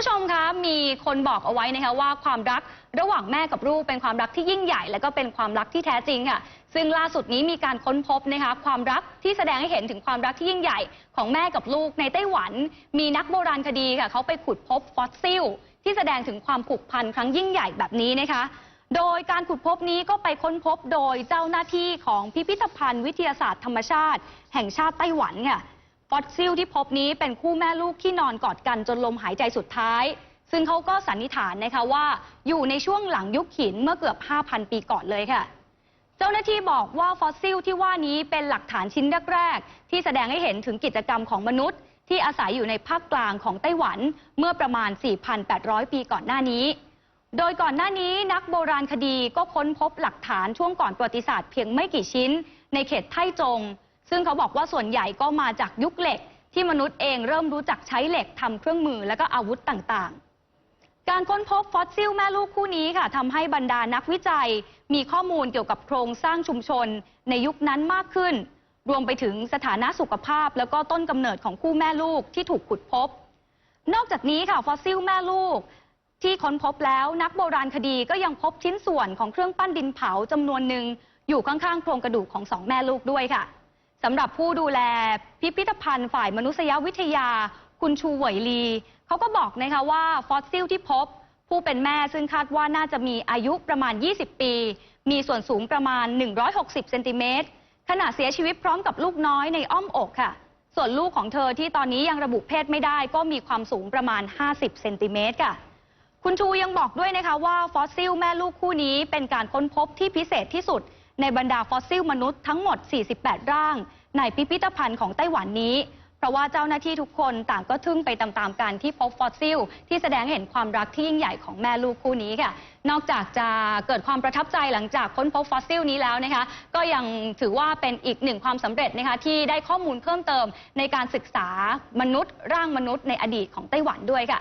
ผู้ชมคะมีคนบอกเอาไว้นะคะว่าความรักระหว่างแม่กับลูกเป็นความรักที่ยิ่งใหญ่ และก็เป็นความรักที่แท้จริงค่ะ ซึ่งล่าสุดนี้มีการค้นพบนะคะความรักที่แสดงให้เห็นถึงความรักที่ยิ่งใหญ่ของแม่กับลูกในไต้หวัน มีนักโบราณคดีค่ะเขาไปขุดพบฟอสซิล ที่แสดงถึงความผูกพันครั้งยิ่งใหญ่แบบนี้นะคะ โดยการขุดพบนี้ก็ไปค้นพบโดยเจ้าหน้าที่ของพิพิธภัณฑ์วิทยาศาสตร์ธรรมชาติ แห่งชาติไต้หวันค่ะ ฟอสซิลที่พบนี้เป็นคู่แม่ลูกที่นอนกอดกันจนลมหายใจสุดท้าย ซึ่งเขาก็สันนิษฐานนะคะว่า อยู่ในช่วงหลังยุคหินเมื่อเกือบ 5,000 ปีก่อนเลยค่ะ เจ้าหน้าที่บอกว่าฟอสซิลที่ว่านี้เป็นหลักฐานชิ้นแรกๆที่แสดงให้เห็นถึงกิจกรรมของมนุษย์ ที่อาศัยอยู่ในภาคกลางของไต้หวันเมื่อประมาณ 4,800 ปีก่อนหน้านี้โดยก่อนหน้านี้นักโบราณคดีก็ค้นพบหลักฐานช่วงก่อนประวัติศาสตร์เพียงไม่กี่ชิ้น ในเขตไท่จง ซึ่งเขาบอกว่าส่วนใหญ่ก็มาจากยุคเหล็ก ที่มนุษย์เองเริ่มรู้จักใช้เหล็กทำเครื่องมือและก็อาวุธต่างๆ การค้นพบฟอสซิลแม่ลูกคู่นี้ค่ะทำให้บรรดานักวิจัย มีข้อมูลเกี่ยวกับโครงสร้างชุมชน ในยุคนั้นมากขึ้น รวมไปถึงสถานะสุขภาพ แล้วก็ต้นกำเนิดของคู่แม่ลูกที่ถูกขุดพบ นอกจากนี้ค่ะฟอสซิลแม่ลูกที่ค้นพบแล้วนักโบราณคดีก็ยังพบชิ้นส่วนของเครื่องปั้นดินเผาจำนวนหนึ่งอยู่ข้างๆโครงกระดูกของสองแม่ลูกด้วยค่ะ สำหรับผู้ดูแลพิพิธภัณฑ์ฝ่ายมนุษยวิทยา คุณชูเหวยลีเขาก็บอกนะคะว่าฟอสซิลที่พบ ผู้เป็นแม่ซึ่งคาดว่าน่าจะมีอายุประมาณ 20 ปี มีส่วนสูงประมาณ 160 เซนติเมตรขณะเสียชีวิตพร้อมกับลูกน้อยในอ้อมอกค่ะ ส่วนลูกของเธอที่ตอนนี้ยังระบุเพศไม่ได้ ก็มีความสูงประมาณ 50 เซนติเมตรค่ะ คุณชูยังบอกด้วยนะคะว่าฟอสซิลแม่ลูกคู่นี้เป็นการค้นพบที่พิเศษที่สุด ในบรรดาฟอสซิลมนุษย์ทั้งหมด 48 ร่าง ในพิพิธภัณฑ์ของไต้หวันนี้ เพราะว่าเจ้าหน้าที่ทุกคนต่างก็ทึ่งไปตามๆกันที่พบฟอสซิล ที่แสดงเห็นความรักที่ยิ่งใหญ่ของแม่ลูกคู่นี้ค่ะ นอกจากจะเกิดความประทับใจหลังจากค้นพบฟอสซิลนี้แล้วนะคะ ก็ยังถือว่าเป็นอีกหนึ่งความสำเร็จนะคะที่ได้ข้อมูลเพิ่มเติมในการศึกษามนุษย์ ร่างมนุษย์ในอดีตของไต้หวันด้วยค่ะ